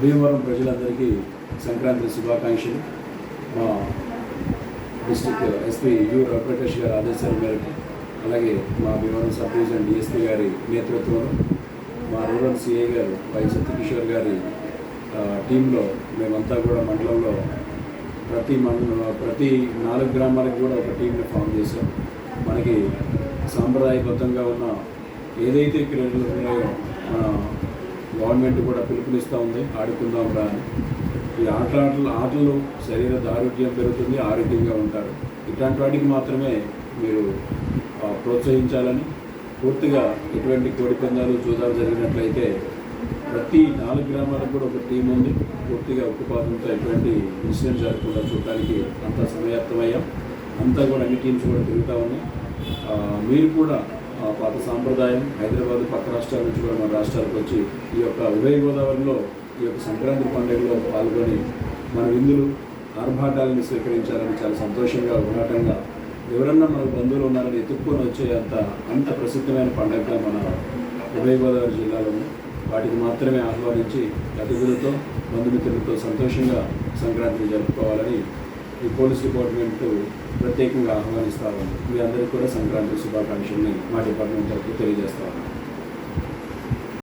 భీమవరం ప్రజలందరికీ సంక్రాంతి శుభాకాంక్షలు. మా డిస్టిక్ ఎస్పీ యు వెంకటేష్ గారి ఆదేశాల మేరకు అలాగే మా భీమవరం సబ్ డివిజన్ డిఎస్పీ గారి నేతృత్వంలో మా రూరల్ సిఐ గారు వై సత్యకిషోర్ గారి టీంలో మేమంతా కూడా మండలంలో ప్రతి మండలం ప్రతి నాలుగు గ్రామాలకు కూడా ఒక టీంని ఫామ్ చేశాం. మనకి సాంప్రదాయబద్ధంగా ఉన్న ఏదైతే క్రీడలు ఉన్నాయో గవర్నమెంట్ కూడా పిలుపునిస్తూ ఉంది. ఆడుకుందాం రా ఈ ఆటలాటలు ఆటలు ఆటలు శరీర దారుఢ్యం పెరుగుతుంది ఆరోగ్యంగా ఉంటారు. ఇట్లాంటి వాటికి మాత్రమే మీరు ప్రోత్సహించాలని పూర్తిగా ఎటువంటి కోడి పందాలు చూదాలు జరిగినట్లయితే ప్రతి నాలుగు గ్రామాలకు కూడా ఒక టీం ఉంది. పూర్తిగా ఉక్కుపాతంతో ఎటువంటి ఇన్సిడెంట్ జరగకుండా చూడటానికి అంతా సమయాప్తమయ్యాం అంతా కూడా అన్ని టీమ్స్ కూడా తిరుగుతూ ఉన్నాయి. మీరు కూడా పాత సాంప్రదాయం హైదరాబాద్ పక్క రాష్ట్రాల నుంచి కూడా మన రాష్ట్రాలకు వచ్చి ఈ యొక్క ఉభయ గోదావరిలో ఈ యొక్క సంక్రాంతి పండుగలో పాల్గొని మన విందులు ఆర్భాటాలను స్వీకరించాలని చాలా సంతోషంగా ఉల్లాటంగా ఎవరన్నా మన బంధువులు ఉన్నారని ఎత్తుక్కొని వచ్చే అంత అంత ప్రసిద్ధమైన పండుగగా మన ఉభయ గోదావరి జిల్లాలో వాటికి మాత్రమే ఆహ్వానించి అతిథులతో బంధుమిత్రులతో సంతోషంగా సంక్రాంతిని జరుపుకోవాలని ఈ పోలీస్ డిపార్ట్మెంట్ ప్రత్యేకంగా ఆహ్వానిస్తా ఉంది. మీ అందరికీ కూడా సంక్రాంతి శుభాకాంక్షల్ని మా డిపార్ట్మెంట్ తరఫు తెలియజేస్తా ఉన్నాను.